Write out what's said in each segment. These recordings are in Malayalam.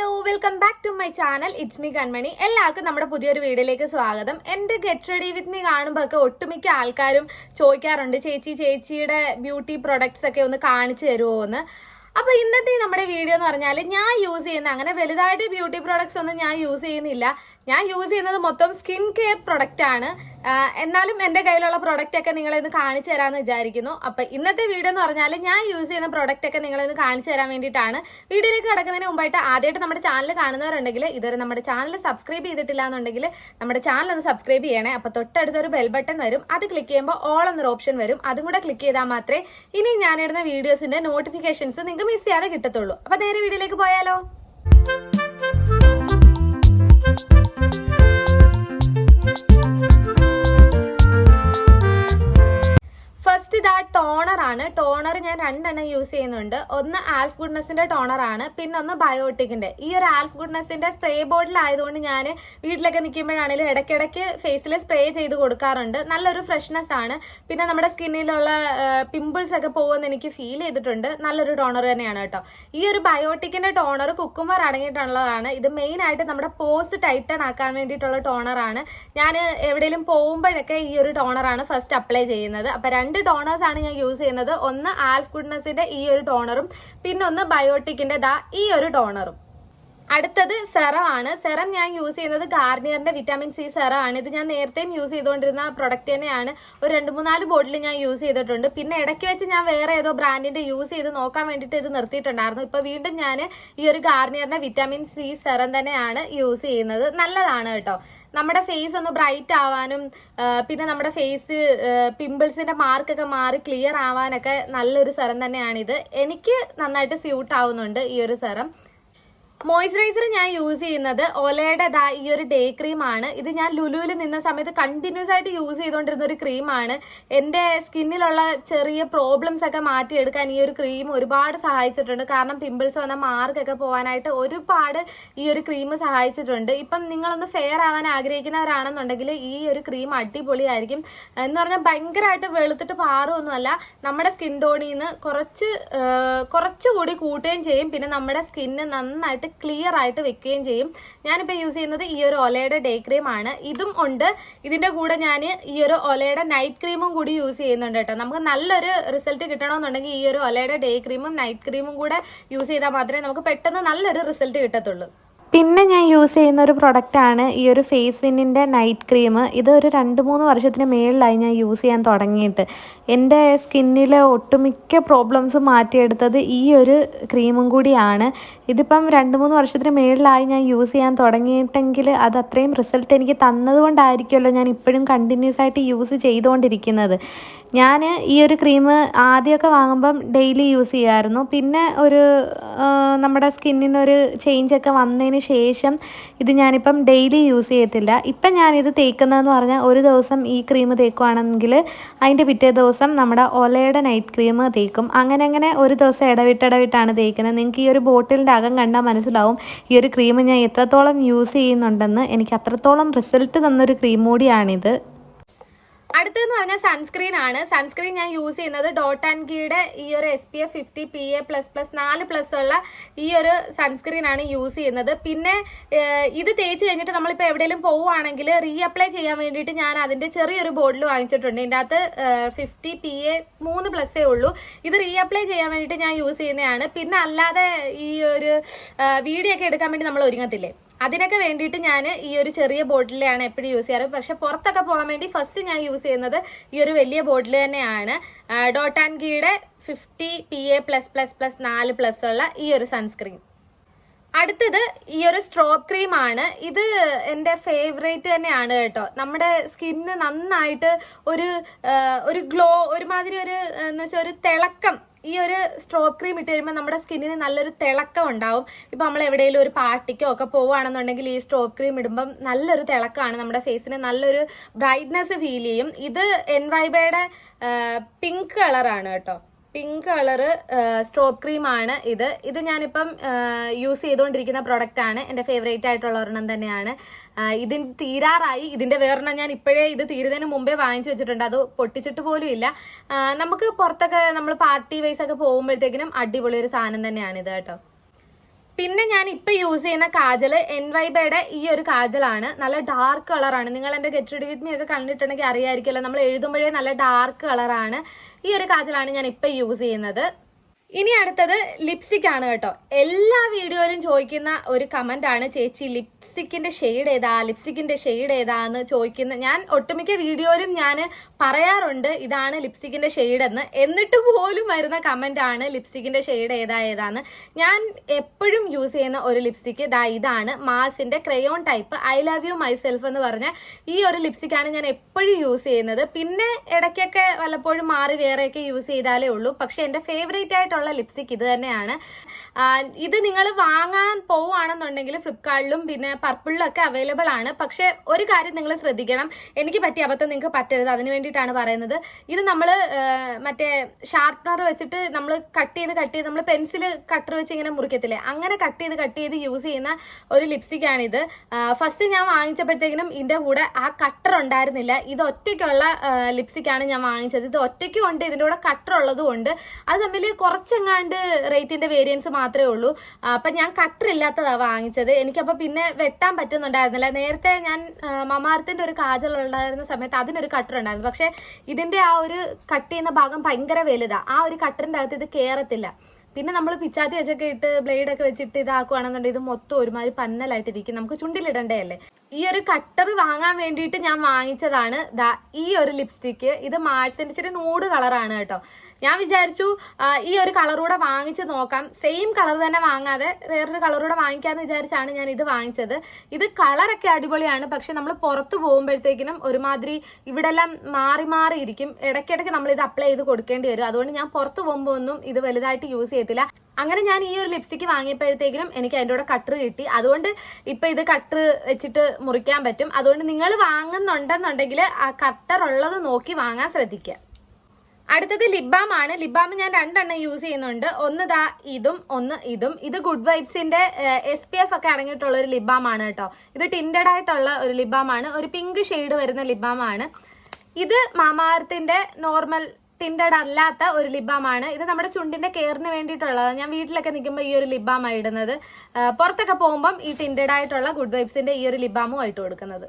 Hello welcome back to my channel it's me Kanmani എല്ലാവർക്കും നമ്മുടെ പുതിയൊരു വീഡിയോയിലേക്ക് സ്വാഗതം. എന്റെ ഗെറ്റ് റെഡി വിത്ത് മീ കാണുമ്പോൾ ഒക്കെ ഒട്ടുമിക്ക ആൾക്കാരും ചോദിക്കാറുണ്ട് ചേച്ചി ചേച്ചിയുടെ ബ്യൂട്ടി പ്രൊഡക്ട്സ് ഒക്കെ ഒന്ന് കാണിച്ചു തരുമോ എന്ന് അപ്പോൾ ഇന്നത്തെ നമ്മുടെ വീഡിയോ എന്ന് പറഞ്ഞാൽ ഞാൻ യൂസ് ചെയ്യുന്ന അങ്ങനെ വലുതായിട്ട് ബ്യൂട്ടി പ്രോഡക്ട്സ് ഒന്നും ഞാൻ യൂസ് ചെയ്യുന്നില്ല. ഞാൻ യൂസ് ചെയ്യുന്നത് മൊത്തം സ്കിൻ കെയർ പ്രൊഡക്റ്റ് ആണ്. എന്നാലും എന്റെ കയ്യിലുള്ള പ്രൊഡക്റ്റ് ഒക്കെ നിങ്ങളെ കാണിച്ചു തരാമെന്ന് വിചാരിക്കുന്നു. അപ്പോൾ ഇന്നത്തെ വീഡിയോ എന്ന് പറഞ്ഞാൽ ഞാൻ യൂസ് ചെയ്യുന്ന പ്രൊഡക്റ്റ് ഒക്കെ നിങ്ങളെ കാണിച്ചു തരാൻ വേണ്ടിയിട്ടാണ്. വീഡിയോയിലേക്ക് കിടക്കുന്നതിന് മുമ്പായിട്ട് ആദ്യമായിട്ട് നമ്മുടെ ചാനൽ കാണുന്നവരുണ്ടെങ്കിൽ ഇതുവരെ നമ്മുടെ ചാനൽ സബ്സ്ക്രൈബ് ചെയ്തിട്ടില്ല എന്നുണ്ടെങ്കിൽ നമ്മുടെ ചാനൽ ഒന്ന് സബ്സ്ക്രൈബ് ചെയ്യണേ. അപ്പോൾ തൊട്ടടുത്തൊരു ബെൽ ബട്ടൺ വരും. അത് ക്ലിക്ക് ചെയ്യുമ്പോൾ ഓൾ എന്നൊരു ഓപ്ഷൻ വരും. അതും കൂടെ ക്ലിക്ക് ചെയ്താൽ മാത്രമേ ഇനി ഞാനിടുന്ന വീഡിയോസിന്റെ നോട്ടിഫിക്കേഷൻസ് നിങ്ങൾക്ക് മിസ് ചെയ്യാതെ കിട്ടത്തുള്ളൂ. അപ്പോൾ നേരെ വീഡിയോയിലേക്ക് പോയാലോ. ഇതാ ടോണർ ആണ് ടോണർ ഞാൻ രണ്ടെണ്ണം യൂസ് ചെയ്യുന്നുണ്ട്. ഒന്ന് ആൽഫ് ഗുഡ്നസിന്റെ ടോണർ ആണ് പിന്നെ ഒന്ന് ബയോട്ടിക്കിന്റെ. ഈ ഒരു ആൽഫ് ഗുഡ്നസിന്റെ സ്പ്രേ ബോട്ടിലായതുകൊണ്ട് ഞാൻ വീട്ടിലൊക്കെ നിൽക്കുമ്പോഴാണെങ്കിലും ഇടയ്ക്കിടയ്ക്ക് ഫേസിൽ സ്പ്രേ ചെയ്ത് കൊടുക്കാറുണ്ട്. നല്ലൊരു ഫ്രഷ്നെസ് ആണ്. പിന്നെ നമ്മുടെ സ്കിന്നിലുള്ള പിമ്പിൾസ് ഒക്കെ പോകുമെന്ന് എനിക്ക് ഫീൽ ചെയ്തിട്ടുണ്ട്. നല്ലൊരു ടോണർ തന്നെയാണ് കേട്ടോ. ഈ ഒരു ബയോട്ടിക്കിന്റെ ടോണർ കുക്കുമ്പർ അടങ്ങിയിട്ടുള്ളതാണ്. ഇത് മെയിൻ ആയിട്ട് നമ്മുടെ പോസ് ടൈറ്റൺ ആക്കാൻ വേണ്ടിയിട്ടുള്ള ആണ് ഞാൻ എവിടെയെങ്കിലും പോകുമ്പോഴൊക്കെ ഈ ഒരു ടോണറാണ് ഫസ്റ്റ് അപ്ലൈ ചെയ്യുന്നത്. അപ്പൊ രണ്ട് ടോണേഴ്സ് ആണ് ഞാൻ യൂസ് ചെയ്യുന്നത്. ഒന്ന് ആൽഫ് ഗുഡ്നസിന്റെ ഈ ഒരു ടോണറും പിന്നെ ഒന്ന് ബയോട്ടിക്കിന്റെ ദാ ഈ ഒരു ടോണറും അടുത്തത് സെറം ആണ്. സെറം ഞാൻ യൂസ് ചെയ്യുന്നത് ഗാർണിയറിന്റെ വിറ്റാമിൻ സി സെറം ആണ്. ഇത് ഞാൻ നേരത്തെയും യൂസ് ചെയ്തുകൊണ്ടിരുന്ന പ്രൊഡക്റ്റ് തന്നെയാണ്. ഒരു രണ്ട് മൂന്നാൽ ബോട്ടിൽ ഞാൻ യൂസ് ചെയ്തിട്ടുണ്ട്. പിന്നെ ഇടയ്ക്ക് വെച്ച് ഞാൻ വേറെ ഏതോ ബ്രാൻഡിന്റെ യൂസ് ചെയ്ത് നോക്കാൻ വേണ്ടിയിട്ട് ഇത് നിർത്തിയിട്ടുണ്ടായിരുന്നു. ഇപ്പൊ വീണ്ടും ഞാൻ ഈ ഒരു ഗാർണിയറിന്റെ വിറ്റാമിൻ സി സെറം തന്നെയാണ് യൂസ് ചെയ്യുന്നത്. നല്ലതാണ് കേട്ടോ. നമ്മുടെ ഫേസ് ഒന്ന് ബ്രൈറ്റ് ആവാനും പിന്നെ നമ്മുടെ ഫേസ് പിമ്പിൾസിന്റെ മാർക്കൊക്കെ മാറി ക്ലിയർ ആവാനൊക്കെ നല്ലൊരു സെറം തന്നെയാണിത്. എനിക്ക് നന്നായിട്ട് സ്യൂട്ട് ആവുന്നുണ്ട് ഈ ഒരു സെറം. മോയ്സ്ചറൈസർ ഞാൻ യൂസ് ചെയ്യുന്നത് ഒലയുടെ ദാ ഈ ഒരു ഡേ ക്രീം ആണ്. ഇത് ഞാൻ ലുലുവിൽ നിന്ന സമയത്ത് കണ്ടിന്യൂസ് ആയിട്ട് യൂസ് ചെയ്തുകൊണ്ടിരുന്ന ഒരു ക്രീമാണ് എന്റെ സ്കിന്നിലുള്ള ചെറിയ പ്രോബ്ലംസ് ഒക്കെ മാറ്റിയെടുക്കാൻ ഈ ഒരു ക്രീം ഒരുപാട് സഹായിച്ചിട്ടുണ്ട്. കാരണം പിമ്പിൾസ് വന്ന മാർക്കൊക്കെ പോകാനായിട്ട് ഒരുപാട് ഈ ഒരു ക്രീം സഹായിച്ചിട്ടുണ്ട്. ഇപ്പം നിങ്ങളൊന്ന് ഫെയർ ആവാൻ ആഗ്രഹിക്കുന്നവരാണെന്നുണ്ടെങ്കിൽ ഈ ഒരു ക്രീം അടിപൊളിയായിരിക്കും. എന്ന് പറഞ്ഞാൽ ഭയങ്കരമായിട്ട് വെളുത്തിട്ട് പാറുമൊന്നുമല്ല നമ്മുടെ സ്കിൻ ടോണിൽ നിന്ന് കുറച്ച് കുറച്ചുകൂടി കൂട്ടുകയും ചെയ്യും. പിന്നെ നമ്മുടെ സ്കിന്ന് നന്നായിട്ട് ക്ലിയർ ആയിട്ട് വെക്കുകയും ചെയ്യും. ഞാനിപ്പോൾ യൂസ് ചെയ്യുന്നത് ഈ ഒരു ഒലയുടെ ഡേ ക്രീം ആണ്. ഇതും ഉണ്ട്. ഇതിന്റെ കൂടെ ഞാൻ ഈ ഒരു ഒലയുടെ നൈറ്റ് ക്രീമും കൂടി യൂസ് ചെയ്യുന്നുണ്ട് കേട്ടോ. നമുക്ക് നല്ലൊരു റിസൾട്ട് കിട്ടണമെന്നുണ്ടെങ്കിൽ ഈ ഒരു ഒലയുടെ ഡേ ക്രീമും നൈറ്റ് ക്രീമും കൂടെ യൂസ് ചെയ്താൽ മാത്രമേ നമുക്ക് പെട്ടെന്ന് നല്ലൊരു റിസൾട്ട് കിട്ടത്തുള്ളൂ. പിന്നെ ഞാൻ യൂസ് ചെയ്യുന്ന ഒരു പ്രൊഡക്റ്റാണ് ഈ ഒരു ഫേസ് വിന്നിന്റെ നൈറ്റ് ക്രീം ഇത് ഒരു രണ്ട് മൂന്ന് വർഷത്തിന് മേളിലായി ഞാൻ യൂസ് ചെയ്യാൻ തുടങ്ങിയിട്ട്. എന്റെ സ്കിന്നിലെ ഒട്ടുമിക്ക പ്രോബ്ലംസും മാറ്റിയെടുത്തത് ഈ ഒരു ക്രീമും കൂടിയാണ്. ഇതിപ്പം രണ്ട് മൂന്ന് വർഷത്തിന് മേളിലായി ഞാൻ യൂസ് ചെയ്യാൻ തുടങ്ങിയിട്ടെങ്കിൽ അത് അത്രയും റിസൾട്ട് എനിക്ക് തന്നതുകൊണ്ടായിരിക്കുമല്ലോ ഞാൻ ഇപ്പോഴും കണ്ടിന്യൂസ് ആയിട്ട് യൂസ് ചെയ്തുകൊണ്ടിരിക്കുന്നത്. ഞാൻ ഈ ഒരു ക്രീം ആദ്യമൊക്കെ വാങ്ങുമ്പം ഡെയിലി യൂസ് ചെയ്യുമായിരുന്നു പിന്നെ ഒരു നമ്മുടെ സ്കിന്നിനൊരു ചേഞ്ച് ഒക്കെ വന്നതിന് ശേഷം ഇത് ഞാനിപ്പം ഡെയിലി യൂസ് ചെയ്യത്തില്ല. ഇപ്പം ഞാനിത് തേക്കുന്നതെന്ന് പറഞ്ഞാൽ ഒരു ദിവസം ഈ ക്രീം തേക്കുവാണെങ്കിൽ അതിന്റെ പിറ്റേ ദിവസം നമ്മുടെ ഒലയുടെ നൈറ്റ് ക്രീം തേക്കും. അങ്ങനെ അങ്ങനെ ഒരു ദിവസം ഇടവിട്ടിടവിട്ടാണ് തേക്കുന്നത്. നിങ്ങൾക്ക് ഈ ഒരു ബോട്ടിലിന്റെ അകം കണ്ടാൽ മനസ്സിലാവും. ഈ ഒരു ക്രീം ഞാൻ എത്രത്തോളം യൂസ് ചെയ്യുന്നുണ്ടെന്ന്. എനിക്ക് അത്രത്തോളം റിസൾട്ട് തന്നൊരു ക്രീം കൂടിയാണിത്. അടുത്തെന്ന് പറഞ്ഞാൽ സൺസ്ക്രീൻ ആണ്. സൺസ്ക്രീൻ ഞാൻ യൂസ് ചെയ്യുന്നത് ഡോട്ട് ആൻഡ് കീയുടെ ഈ ഒരു S P F fifty P A plus plus നാല് പ്ലസ് ഉള്ള ഈ ഒരു സൺസ്ക്രീൻ ആണ് യൂസ് ചെയ്യുന്നത്. പിന്നെ ഇത് തേച്ച് കഴിഞ്ഞിട്ട് നമ്മളിപ്പോൾ എവിടെയെങ്കിലും പോവുകയാണെങ്കിൽ റീഅപ്ലൈ ചെയ്യാൻ വേണ്ടിയിട്ട് ഞാൻ അതിന്റെ ചെറിയൊരു ബോട്ടിൽ വാങ്ങിച്ചിട്ടുണ്ട്. ഇതിന്റെ അകത്ത് ഫിഫ്റ്റി പി എ മൂന്ന് പ്ലസ്സേ ഉള്ളൂ. ഇത് റീഅപ്ലൈ ചെയ്യാൻ വേണ്ടിയിട്ട് ഞാൻ യൂസ് ചെയ്യുന്നതാണ്. പിന്നെ അല്ലാതെ ഈ ഒരു വീഡിയോ ഒക്കെ എടുക്കാൻ വേണ്ടി നമ്മൾ ഒരുങ്ങത്തില്ലേ? അതിനൊക്കെ വേണ്ടിയിട്ട് ഞാൻ ഈ ഒരു ചെറിയ ബോട്ടിലാണ് എപ്പോഴും യൂസ് ചെയ്യാറ്. പക്ഷെ പുറത്തൊക്കെ പോകാൻ വേണ്ടി ഫസ്റ്റ് ഞാൻ യൂസ് ചെയ്യുന്നത് ഈ ഒരു വലിയ ബോട്ടിൽ തന്നെയാണ്. Dot and ഗീയുടെ fifty P A plus plus plus നാല് പ്ലസ് ഉള്ള ഈ ഒരു സൺസ്ക്രീൻ അടുത്തത് ഈ ഒരു സ്ട്രോപ്പ് ക്രീം ആണ്. ഇത് എന്റെ ഫേവറേറ്റ് തന്നെയാണ് കേട്ടോ. നമ്മുടെ സ്കിന്ന് നന്നായിട്ട് ഒരു ഒരു ഗ്ലോ ഒരുമാതിരി ഒരു എന്ന് വെച്ചാൽ ഒരു തിളക്കം ഈ ഒരു സ്ട്രോബ് ക്രീം ഇട്ട് കഴിയുമ്പോൾ നമ്മുടെ സ്കിന്നിന് നല്ലൊരു തിളക്കം ഉണ്ടാവും. ഇപ്പം നമ്മൾ എവിടെയെങ്കിലും ഒരു പാർട്ടിക്കോ ഒക്കെ പോവുകയാണെന്നുണ്ടെങ്കിൽ ഈ സ്ട്രോബ് ക്രീം ഇടുമ്പം നല്ലൊരു തിളക്കമാണ്. നമ്മുടെ ഫേസിന് നല്ലൊരു ബ്രൈറ്റ്നെസ് ഫീൽ ചെയ്യും. ഇത് എൻവൈബയുടെ പിങ്ക് കളറാണ് കേട്ടോ. പിങ്ക് കളറ് ക്രീം ആണ് ഇത്. ഇത് ഞാനിപ്പം യൂസ് ചെയ്തുകൊണ്ടിരിക്കുന്ന പ്രൊഡക്റ്റ് ആണ് എന്റെ ഫേവറേറ്റ് ആയിട്ടുള്ള ഒരെണ്ണം തന്നെയാണ്. ഇതിൻ തീരാറായി. ഇതിന്റെ വേറെണ്ണം ഞാൻ ഇപ്പോഴേ ഇത് തീരുന്നതിന് മുമ്പേ വാങ്ങിച്ചു വെച്ചിട്ടുണ്ട്. അത് പൊട്ടിച്ചിട്ട് പോലും ഇല്ല. നമുക്ക് പുറത്തൊക്കെ നമ്മൾ പാർട്ടി വൈസ് ഒക്കെ പോകുമ്പോഴത്തേക്കിനും അടിപൊളി ഒരു സാധനം തന്നെയാണ് ഇത് കേട്ടോ. പിന്നെ ഞാൻ ഇപ്പൊ യൂസ് ചെയ്യുന്ന കാജൽ എൻ വൈബയുടെ ഈ ഒരു കാജലാണ്. നല്ല ഡാർക്ക് കളറാണ് നിങ്ങൾ എന്റെ ഗെറ്റ് റെഡി വിത്ത് മീ ഒക്കെ കണ്ടിട്ടുണ്ടെങ്കിൽ അറിയായിരിക്കുമല്ലോ. നമ്മൾ എഴുതുമ്പോഴേ നല്ല ഡാർക്ക് കളറാണ് ഈ ഒരു കാജലാണ് ഞാൻ ഇപ്പൊ യൂസ് ചെയ്യുന്നത്. ഇനി അടുത്തത് ലിപ്സ്റ്റിക് ആണ് കേട്ടോ. എല്ലാ വീഡിയോയിലും ചോദിക്കുന്ന ഒരു കമന്റ് ആണ് ചേച്ചി ലിപ്സ്റ്റിക്കിന്റെ ഷെയ്ഡ് ഏതാ? ലിപ്സ്റ്റിക്കിന്റെ ഷെയ്ഡ് ഏതാ? എന്ന് ചോദിക്കുന്ന ഞാൻ ഒട്ടുമിക്ക വീഡിയോയിലും ഞാൻ പറയാറുണ്ട് ഇതാണ് ലിപ്സ്റ്റിക്കിന്റെ ഷെയ്ഡ് എന്ന്. എന്നിട്ട് പോലും വരുന്ന കമന്റ് ആണ് ലിപ്സ്റ്റിക്കിന്റെ ഷെയ്ഡ് ഏതാ ഏതാന്ന്. ഞാൻ എപ്പോഴും യൂസ് ചെയ്യുന്ന ഒരു ലിപ്സ്റ്റിക്ക് ദാ ഇതാണ് മാസിന്റെ crayon type I love you myself എന്ന് പറഞ്ഞ ഈ ഒരു ലിപ്സ്റ്റിക് ആണ് ഞാൻ എപ്പോഴും യൂസ് ചെയ്യുന്നത്. പിന്നെ ഇടയ്ക്കൊക്കെ വല്ലപ്പോഴും മാറി വേറെയൊക്കെ യൂസ് ചെയ്താലേ ഉള്ളൂ. പക്ഷെ എന്റെ ഫേവറേറ്റ് ആയിട്ടുള്ള ലിപ്സ്റ്റിക് ഇത് തന്നെയാണ്. ഇത് നിങ്ങൾ വാങ്ങാൻ പോവുകയാണെന്നുണ്ടെങ്കിൽ ഫ്ലിപ്കാർട്ടിലും പിന്നെ പർപ്പിളിലും ഒക്കെ അവൈലബിൾ ആണ്. പക്ഷെ ഒരു കാര്യം നിങ്ങൾ ശ്രദ്ധിക്കണം. എനിക്ക് പറ്റിയ അബദ്ധം നിങ്ങൾക്ക് പറ്റരുത്. അതിന് വേണ്ടിയിട്ടാണ് പറയുന്നത്. ഇത് നമ്മൾ മറ്റേ ഷാർപ്പ്നർ വെച്ചിട്ട് നമ്മൾ കട്ട് ചെയ്ത് കട്ട് ചെയ്ത് നമ്മൾ പെൻസിൽ കട്ടർ വെച്ച് ഇങ്ങനെ മുറിക്കത്തില്ലേ? അങ്ങനെ കട്ട് ചെയ്ത് കട്ട് ചെയ്ത് യൂസ് ചെയ്യുന്ന ഒരു ലിപ്സ്റ്റിക് ആണിത്. ഫസ്റ്റ് ഞാൻ വാങ്ങിച്ചപ്പോഴത്തേക്കിനും ഇതിന്റെ കൂടെ ആ കട്ടർ ഉണ്ടായിരുന്നില്ല. ഇത് ഒറ്റയ്ക്കുള്ള ലിപ്സ്റ്റിക്കാണ് ഞാൻ വാങ്ങിച്ചത്. ഇത് ഒറ്റയ്ക്കും ഉണ്ട് ഇതിന്റെ കൂടെ കട്ടർ ഉള്ളതുകൊണ്ട് അത് തമ്മിൽ കുറച്ചെങ്ങാണ്ട് റേറ്റിന്റെ വേരിയൻസ് മാത്രമേ ഉള്ളൂ. അപ്പൊ ഞാൻ കട്ടർ ഇല്ലാത്തതാ വാങ്ങിച്ചത്. എനിക്കപ്പോ പിന്നെ വെട്ടാൻ പറ്റുന്നുണ്ടായിരുന്നില്ല. നേരത്തെ ഞാൻ മമാർത്തിന്റെ ഒരു കാജൽ ഉണ്ടായിരുന്ന സമയത്ത് അതിനൊരു കട്ടർ ഉണ്ടായിരുന്നു. പക്ഷെ ഇതിന്റെ ആ ഒരു കട്ട് ചെയ്യുന്ന ഭാഗം ഭയങ്കര വലുതാ. ആ ഒരു കട്ടറിന്റെ അകത്ത് ഇത് കേറത്തില്ല. പിന്നെ നമ്മൾ പിച്ചാത്തി വെച്ചൊക്കെ ഇട്ട് ബ്ലേഡൊക്കെ വെച്ചിട്ട് ഇതാക്കുകയാണെന്നുണ്ടെങ്കിൽ ഇത് മൊത്തം ഒരുമാതിരി പന്നലായിട്ടിരിക്കും. നമുക്ക് ചുണ്ടിലിടണ്ടേ അല്ലേ? ഈ ഒരു കട്ടർ വാങ്ങാൻ വേണ്ടിയിട്ട് ഞാൻ വാങ്ങിച്ചതാണ്. ദാ ഈ ഒരു ലിപ്സ്റ്റിക്ക് ഇത് മാഴ്സിന്റെ ഇച്ചിരി നൂഡ് കളറാണ് കേട്ടോ. ഞാൻ വിചാരിച്ചു ഈ ഒരു കളറൂടെ വാങ്ങിച്ച് നോക്കാം. സെയിം കളർ തന്നെ വാങ്ങാതെ വേറൊരു കളറൂടെ വാങ്ങിക്കാമെന്ന് വിചാരിച്ചാണ് ഞാൻ ഇത് വാങ്ങിച്ചത്. ഇത് കളറൊക്കെ അടിപൊളിയാണ്. പക്ഷെ നമ്മൾ പുറത്ത് പോകുമ്പോഴത്തേക്കിനും ഒരുമാതിരി ഇവിടെല്ലാം മാറി മാറി ഇരിക്കും. ഇടയ്ക്കിടയ്ക്ക് നമ്മൾ ഇത് അപ്ലൈ ചെയ്ത് കൊടുക്കേണ്ടി വരും. അതുകൊണ്ട് ഞാൻ പുറത്ത് പോകുമ്പോൾ ഒന്നും ഇത് വലുതായിട്ട് യൂസ് ചെയ്യത്തില്ല. അങ്ങനെ ഞാൻ ഈ ഒരു ലിപ്സ്റ്റിക്ക് വാങ്ങിയപ്പോഴത്തേക്കിനും എനിക്ക് അതിന്റെ കൂടെ കട്ടർ കിട്ടി. അതുകൊണ്ട് ഇപ്പം ഇത് കട്ടർ വെച്ചിട്ട് മുറിക്കാൻ പറ്റും. അതുകൊണ്ട് നിങ്ങൾ വാങ്ങുന്നുണ്ടെന്നുണ്ടെങ്കിൽ ആ കട്ടർ ഉള്ളത് നോക്കി വാങ്ങാൻ ശ്രദ്ധിക്കുക. അടുത്തത് ലിബാം ആണ്. ലിബാം ഞാൻ രണ്ടെണ്ണം യൂസ് ചെയ്യുന്നുണ്ട്. ഒന്ന് ദാ ഇതും ഒന്ന് ഇതും. ഇത് ഗുഡ് വൈബ്സിന്റെ എസ് പി എഫ് ഒക്കെ അടങ്ങിയിട്ടുള്ള ഒരു ലിബാം ആണ് കേട്ടോ. ഇത് ടിൻഡഡ് ആയിട്ടുള്ള ഒരു ലിബാം ആണ്. ഒരു പിങ്ക് ഷെയ്ഡ് വരുന്ന ലിബാം ആണ്. ഇത് മാമാർത്തിന്റെ നോർമൽ ടിൻഡഡ് അല്ലാത്ത ഒരു ലിബാമാണ്. ഇത് നമ്മുടെ ചുണ്ടിന്റെ കെയറിന് വേണ്ടിയിട്ടുള്ളതാണ് ഞാൻ വീട്ടിലൊക്കെ നിൽക്കുമ്പോൾ ഈ ഒരു ലിബാമാണ് ഇടുന്നത്. പുറത്തൊക്കെ പോകുമ്പം ഈ ടിൻഡഡ് ആയിട്ടുള്ള ഗുഡ് വൈബ്സിന്റെ ഈ ഒരു ലിബാമും ആയിട്ട് കൊടുക്കുന്നത്.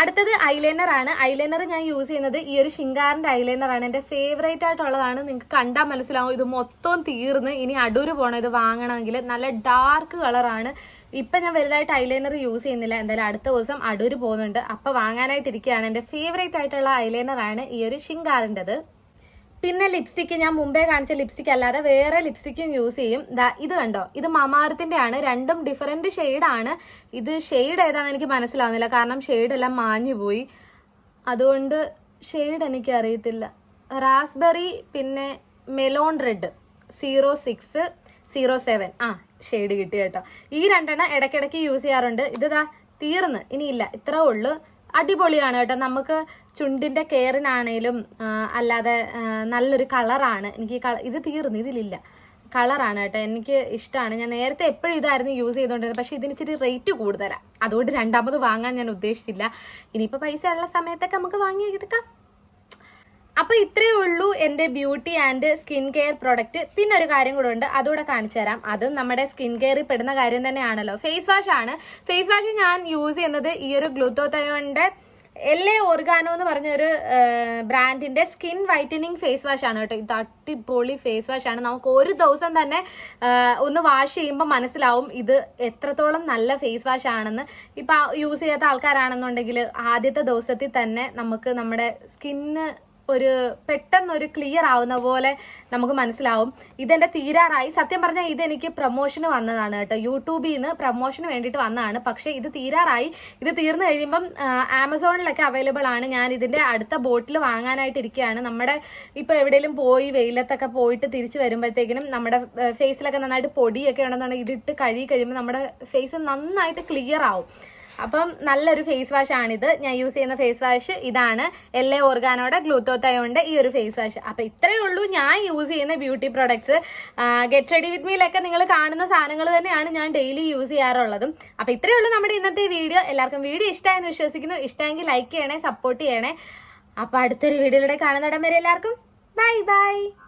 അടുത്തത് ഐലൈനർ ആണ്. ഐലൈനർ ഞാൻ യൂസ് ചെയ്യുന്നത് ഈ ഒരു ഷിങ്കാറിന്റെ ഐലൈനർ ആണ്. എന്റെ ഫേവറേറ്റ് ആയിട്ടുള്ളതാണ്. നിങ്ങൾക്ക് കണ്ടാൽ മനസ്സിലാവും. ഇത് മൊത്തം തീർന്ന് ഇനി അടൂര് പോകണം ഇത് വാങ്ങണമെങ്കിൽ നല്ല ഡാർക്ക് കളറാണ് ഇപ്പം ഞാൻ വലുതായിട്ട് ഐലൈനർ യൂസ് ചെയ്യുന്നില്ല. എന്തായാലും അടുത്ത ദിവസം അടൂര് പോകുന്നുണ്ട്. അപ്പം വാങ്ങാനായിട്ടിരിക്കുകയാണ്. എന്റെ ഫേവറേറ്റ് ആയിട്ടുള്ള ഐലൈനർ ആണ് ഈ ഒരു ഷിങ്കാറിന്റെത് പിന്നെ ലിപ്സ്റ്റിക്ക് ഞാൻ മുമ്പേ കാണിച്ച ലിപ്സ്റ്റിക് അല്ലാതെ വേറെ ലിപ്സ്റ്റിക്കും യൂസ് ചെയ്യും. ദാ ഇത് കണ്ടോ? ഇത് മമാർത്തിന്റെ ആണ്. രണ്ടും ഡിഫറെന്റ് ആണ്. ഇത് ഷെയ്ഡ് ഏതാണെന്ന് എനിക്ക് മനസ്സിലാവുന്നില്ല. കാരണം ഷെയ്ഡ് എല്ലാം മാഞ്ഞു പോയി. അതുകൊണ്ട് ഷെയ്ഡ് എനിക്ക് അറിയത്തില്ല. റാസ്ബെറി പിന്നെ melon red zero six zero seven ആ ഷെയ്ഡ് കിട്ടി കേട്ടോ. ഈ രണ്ടെണ്ണം ഇടയ്ക്കിടയ്ക്ക് യൂസ് ചെയ്യാറുണ്ട്. ഇത് ദാ തീർന്ന്. ഇനിയില്ല. ഇത്രേ ഉള്ളൂ. അടിപൊളിയാണ് കേട്ടോ. നമുക്ക് ചുണ്ടിന്റെ കെയറിനാണേലും അല്ലാതെ നല്ലൊരു കളറാണ്. എനിക്ക് ഇത് തീർന്നു ഇതിലില്ല. കളറാണ് കേട്ടോ. എനിക്ക് ഇഷ്ടമാണ് ഞാൻ നേരത്തെ എപ്പോഴും ഇതായിരുന്നു യൂസ് ചെയ്തുകൊണ്ടിരുന്നത് പക്ഷേ ഇതിന് ഇച്ചിരി റേറ്റ് കൂടുതലാണ് അതുകൊണ്ട് രണ്ടാമത് വാങ്ങാൻ ഞാൻ ഉദ്ദേശിച്ചില്ല. ഇനിയിപ്പോൾ പൈസ ഉള്ള സമയത്തൊക്കെ നമുക്ക് വാങ്ങി അപ്പോൾ അപ്പൊ ഇത്രയേ ഉള്ളൂ എന്റെ beauty and skin care product. പിന്നെ ഒരു കാര്യം കൂടെ ഉണ്ട്. അതുകൂടെ കാണിച്ചു തരാം. അതും നമ്മുടെ സ്കിൻ കെയറിൽ പെടുന്ന കാര്യം തന്നെയാണല്ലോ. ഫേസ് വാഷ് ആണ്. ഫേസ് വാഷ് ഞാൻ യൂസ് ചെയ്യുന്നത് ഈ ഒരു ഗ്ലൂത്തോത്തയോന്റെ എൽ എ ഓർഗാനോ എന്ന് പറഞ്ഞൊരു ബ്രാൻഡിന്റെ സ്കിൻ വൈറ്റനിങ് ഫേസ് വാഷ് ആണ് കേട്ടോ. ഇത് അടിപൊളി ഫേസ് വാഷ് ആണ്. നമുക്ക് ഒരു ദിവസം തന്നെ ഒന്ന് വാഷ് ചെയ്യുമ്പോൾ മനസ്സിലാവും ഇത് എത്രത്തോളം നല്ല ഫേസ് വാഷ് ആണെന്ന്. ഇപ്പൊ യൂസ് ചെയ്യാത്ത ആൾക്കാരാണെന്നുണ്ടെങ്കിൽ ആദ്യത്തെ ദിവസത്തിൽ തന്നെ നമുക്ക് നമ്മുടെ സ്കിന്ന് ഒരു പെട്ടെന്ന് ഒരു ക്ലിയർ ആവുന്ന പോലെ നമുക്ക് മനസ്സിലാവും. ഇതെന്റെ തീരാറായി. സത്യം പറഞ്ഞാൽ ഇതെനിക്ക് പ്രൊമോഷന് വന്നതാണ് കേട്ടോ. യൂട്യൂബിൽ നിന്ന് പ്രൊമോഷന് വേണ്ടിയിട്ട് വന്നതാണ്. പക്ഷേ ഇത് തീരാറായി. ഇത് തീർന്നു കഴിയുമ്പം ആമസോണിലൊക്കെ അവൈലബിൾ ആണ്. ഞാൻ ഇതിന്റെ അടുത്ത ബോട്ടിൽ വാങ്ങാനായിട്ട് ഇരിക്കുകയാണ് നമ്മുടെ ഇപ്പൊ എവിടെയെങ്കിലും പോയി വെയിലത്തൊക്കെ പോയിട്ട് തിരിച്ചു വരുമ്പോഴത്തേക്കിനും നമ്മുടെ ഫേസിലൊക്കെ നന്നായിട്ട് പൊടിയൊക്കെ ഉണ്ടെന്നുണ്ടെങ്കിൽ ഇതിട്ട് കഴുകി കഴിയുമ്പോൾ നമ്മുടെ ഫേസ് നന്നായിട്ട് ക്ലിയർ ആവും. അപ്പം നല്ലൊരു ഫേസ് വാഷ് ആണിത്. ഞാൻ യൂസ് ചെയ്യുന്ന ഫേസ് വാഷ് ഇതാണ്. എൽ എ ഓർഗാനോടെ ഗ്ലൂത്തോത്തയോണ്ട് ഈ ഒരു ഫേസ് വാഷ് അപ്പൊ ഇത്രയേ ഉള്ളൂ. ഞാൻ യൂസ് ചെയ്യുന്ന beauty products get ready with മീലൊക്കെ നിങ്ങൾ കാണുന്ന സാധനങ്ങൾ തന്നെയാണ് ഞാൻ ഡെയിലി യൂസ് ചെയ്യാറുള്ളതും. അപ്പൊ ഇത്രയേ ഉള്ളൂ നമ്മുടെ ഇന്നത്തെ വീഡിയോ എല്ലാവർക്കും വീഡിയോ ഇഷ്ടമായെന്ന് വിശ്വസിക്കുന്നു. ഇഷ്ടമെങ്കിൽ ലൈക്ക് ചെയ്യണേ സപ്പോർട്ട് ചെയ്യണേ. അപ്പൊ അടുത്തൊരു വീഡിയോയിലൂടെ കാണുന്നിടം വരെ എല്ലാവർക്കും ബൈ ബൈ